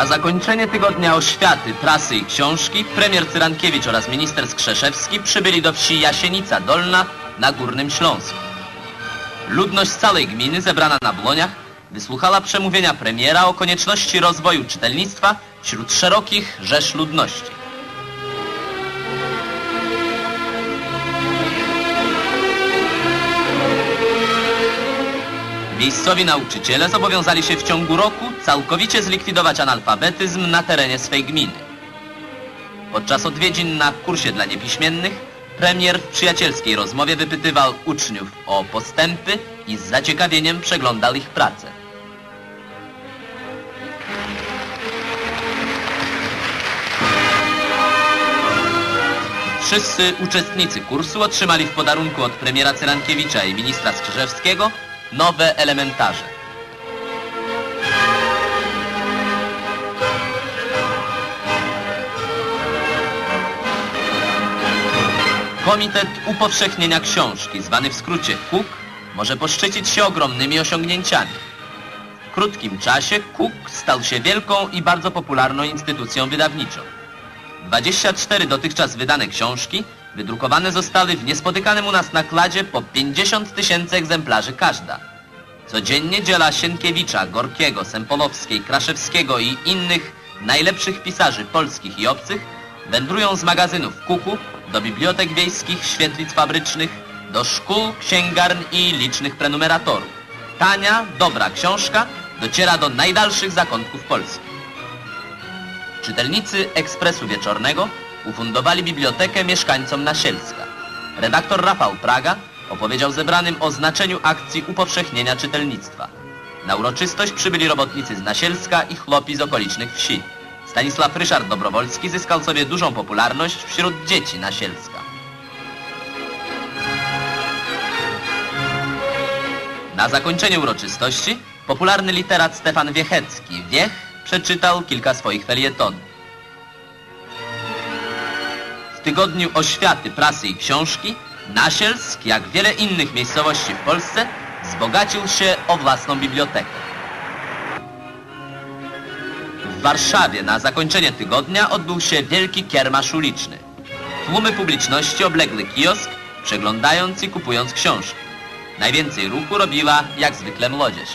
Na zakończenie tygodnia oświaty, prasy i książki premier Cyrankiewicz oraz minister Skrzeszewski przybyli do wsi Jasienica Dolna na Górnym Śląsku. Ludność całej gminy zebrana na Bloniach wysłuchała przemówienia premiera o konieczności rozwoju czytelnictwa wśród szerokich rzesz ludności. Miejscowi nauczyciele zobowiązali się w ciągu roku całkowicie zlikwidować analfabetyzm na terenie swej gminy. Podczas odwiedzin na kursie dla niepiśmiennych premier w przyjacielskiej rozmowie wypytywał uczniów o postępy i z zaciekawieniem przeglądał ich pracę. Wszyscy uczestnicy kursu otrzymali w podarunku od premiera Cyrankiewicza i ministra Skrzyżewskiego nowe elementarze. Komitet Upowszechnienia Książki, zwany w skrócie KUK, może poszczycić się ogromnymi osiągnięciami. W krótkim czasie KUK stał się wielką i bardzo popularną instytucją wydawniczą. 24 dotychczas wydane książki wydrukowane zostały w niespotykanym u nas nakładzie po 50 tysięcy egzemplarzy każda. Codziennie dziela Sienkiewicza, Gorkiego, Sempolowskiej, Kraszewskiego i innych najlepszych pisarzy polskich i obcych wędrują z magazynów Kuku do bibliotek wiejskich, świetlic fabrycznych, do szkół, księgarni i licznych prenumeratorów. Tania, dobra książka dociera do najdalszych zakątków Polski. Czytelnicy Ekspresu Wieczornego ufundowali bibliotekę mieszkańcom Nasielska. Redaktor Rafał Praga opowiedział zebranym o znaczeniu akcji upowszechnienia czytelnictwa. Na uroczystość przybyli robotnicy z Nasielska i chłopi z okolicznych wsi. Stanisław Ryszard Dobrowolski zyskał sobie dużą popularność wśród dzieci Nasielska. Na zakończenie uroczystości popularny literat Stefan Wiechecki, Wiech, przeczytał kilka swoich felietonów. Tygodniu oświaty, prasy i książki Nasielsk, jak wiele innych miejscowości w Polsce, wzbogacił się o własną bibliotekę. W Warszawie na zakończenie tygodnia odbył się wielki kiermasz uliczny. Tłumy publiczności obległy kiosk, przeglądając i kupując książki. Najwięcej ruchu robiła, jak zwykle, młodzież.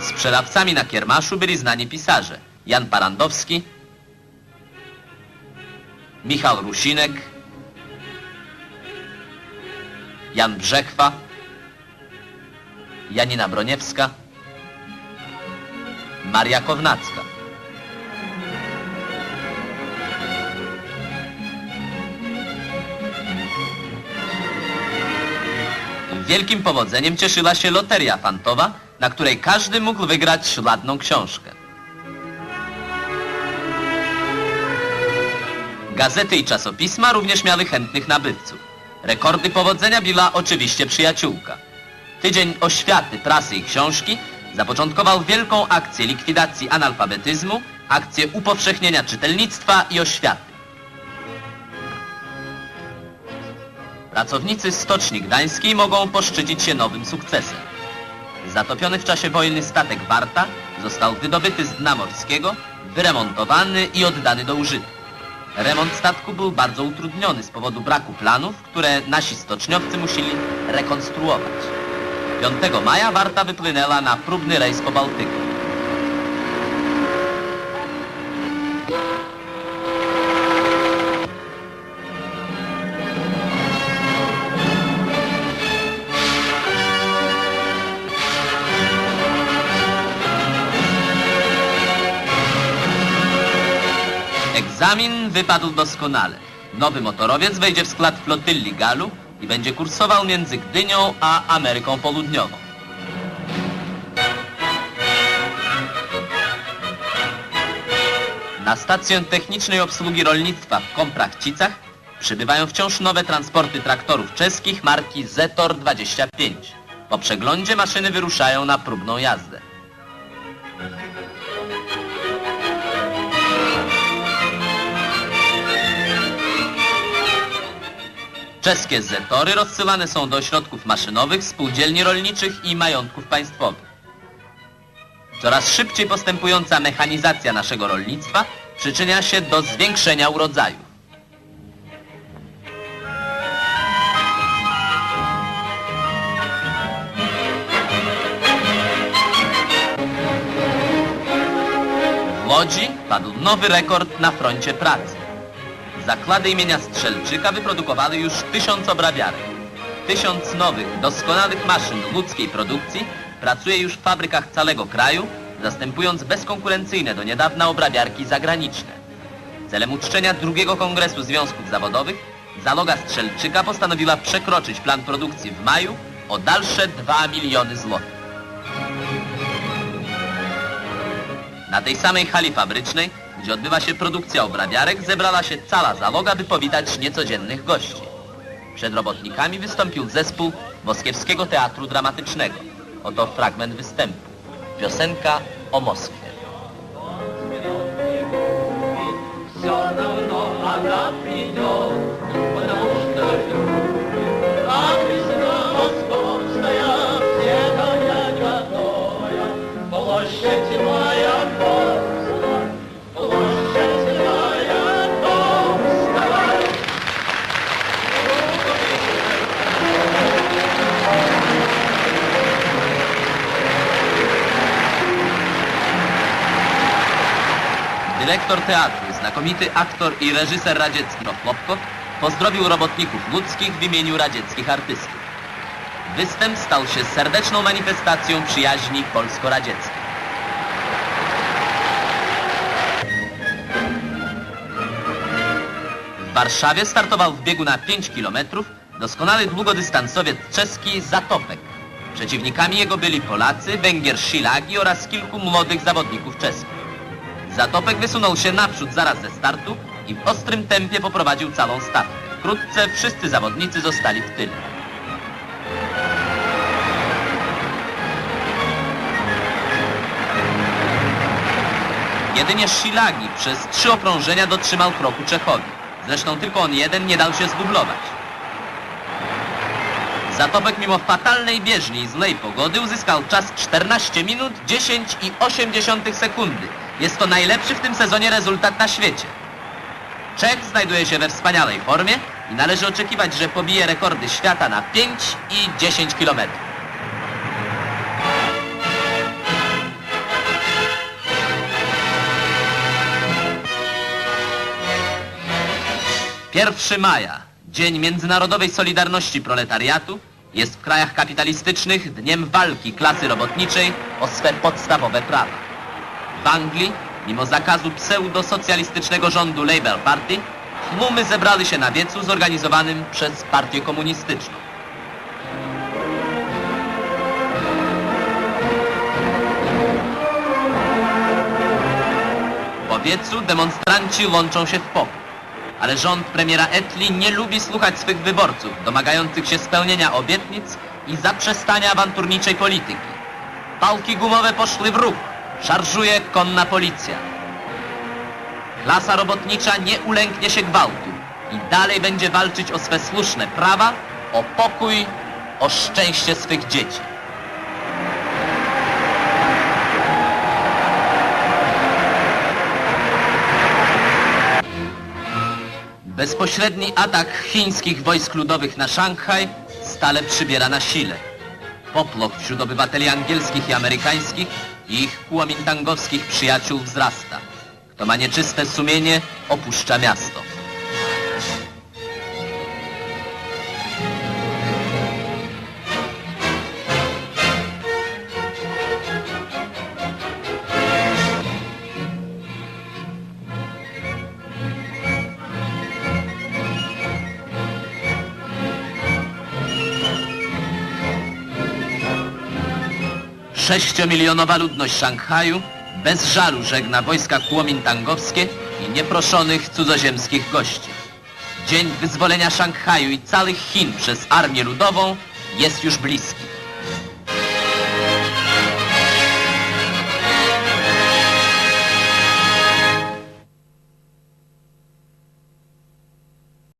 Sprzedawcami na kiermaszu byli znani pisarze. Jan Parandowski, Michał Rusinek, Jan Brzechwa, Janina Broniewska, Maria Kownacka. Wielkim powodzeniem cieszyła się loteria fantowa, na której każdy mógł wygrać ładną książkę. Gazety i czasopisma również miały chętnych nabywców. Rekordy powodzenia biła oczywiście przyjaciółka. Tydzień oświaty, prasy i książki zapoczątkował wielką akcję likwidacji analfabetyzmu, akcję upowszechnienia czytelnictwa i oświaty. Pracownicy Stoczni Gdańskiej mogą poszczycić się nowym sukcesem. Zatopiony w czasie wojny statek Warta został wydobyty z dna morskiego, wyremontowany i oddany do użytku. Remont statku był bardzo utrudniony z powodu braku planów, które nasi stoczniowcy musieli rekonstruować. 5 maja Warta wypłynęła na próbny rejs po Bałtyku. Egzamin wypadł doskonale. Nowy motorowiec wejdzie w skład flotylli Galu i będzie kursował między Gdynią a Ameryką Południową. Na stację technicznej obsługi rolnictwa w Komprachcicach przybywają wciąż nowe transporty traktorów czeskich marki Zetor 25. Po przeglądzie maszyny wyruszają na próbną jazdę. Czeskie zetory rozsyłane są do ośrodków maszynowych, spółdzielni rolniczych i majątków państwowych. Coraz szybciej postępująca mechanizacja naszego rolnictwa przyczynia się do zwiększenia urodzaju. W Łodzi padł nowy rekord na froncie pracy. Zakłady imienia Strzelczyka wyprodukowały już tysiąc obrabiarek. Tysiąc nowych, doskonałych maszyn ludzkiej produkcji pracuje już w fabrykach całego kraju, zastępując bezkonkurencyjne do niedawna obrabiarki zagraniczne. Celem uczczenia drugiego kongresu związków zawodowych załoga Strzelczyka postanowiła przekroczyć plan produkcji w maju o dalsze 2 miliony złotych. Na tej samej hali fabrycznej, gdzie odbywa się produkcja obrabiarek, zebrała się cała załoga, by powitać niecodziennych gości. Przed robotnikami wystąpił zespół Moskiewskiego Teatru Dramatycznego. Oto fragment występu. Piosenka o Moskwie. Dyrektor teatru, znakomity aktor i reżyser radziecki Klopkow pozdrowił robotników ludzkich w imieniu radzieckich artystów. Występ stał się serdeczną manifestacją przyjaźni polsko-radzieckiej. W Warszawie startował w biegu na 5 kilometrów doskonały długodystansowiec czeski Zatopek. Przeciwnikami jego byli Polacy, Węgier Szilagi oraz kilku młodych zawodników czeskich. Zatopek wysunął się naprzód zaraz ze startu i w ostrym tempie poprowadził całą stawkę. Wkrótce wszyscy zawodnicy zostali w tyle. Jedynie Szilagi przez trzy okrążenia dotrzymał kroku Czechowi. Zresztą tylko on jeden nie dał się zdublować. Zatopek mimo fatalnej bieżni i złej pogody uzyskał czas 14 minut 10 i 80 sekundy. Jest to najlepszy w tym sezonie rezultat na świecie. Czech znajduje się we wspaniałej formie i należy oczekiwać, że pobije rekordy świata na 5 i 10 kilometrów. Pierwszy maja, Dzień Międzynarodowej Solidarności Proletariatu, jest w krajach kapitalistycznych dniem walki klasy robotniczej o swe podstawowe prawa. W Anglii, mimo zakazu pseudosocjalistycznego rządu Labour Party, tłumy zebrali się na wiecu zorganizowanym przez partię komunistyczną. Po wiecu demonstranci łączą się w pokój. Ale rząd premiera Etli nie lubi słuchać swych wyborców, domagających się spełnienia obietnic i zaprzestania awanturniczej polityki. Pałki gumowe poszły w ruch. Szarżuje konna policja. Klasa robotnicza nie ulęknie się gwałtu i dalej będzie walczyć o swe słuszne prawa, o pokój, o szczęście swych dzieci. Bezpośredni atak chińskich wojsk ludowych na Szanghaj stale przybiera na sile. Popłoch wśród obywateli angielskich i amerykańskich ich kuomintangowskich przyjaciół wzrasta. Kto ma nieczyste sumienie, opuszcza miasto. Sześciomilionowa ludność Szanghaju bez żalu żegna wojska kuomintangowskie i nieproszonych cudzoziemskich gości. Dzień wyzwolenia Szanghaju i całych Chin przez Armię Ludową jest już bliski.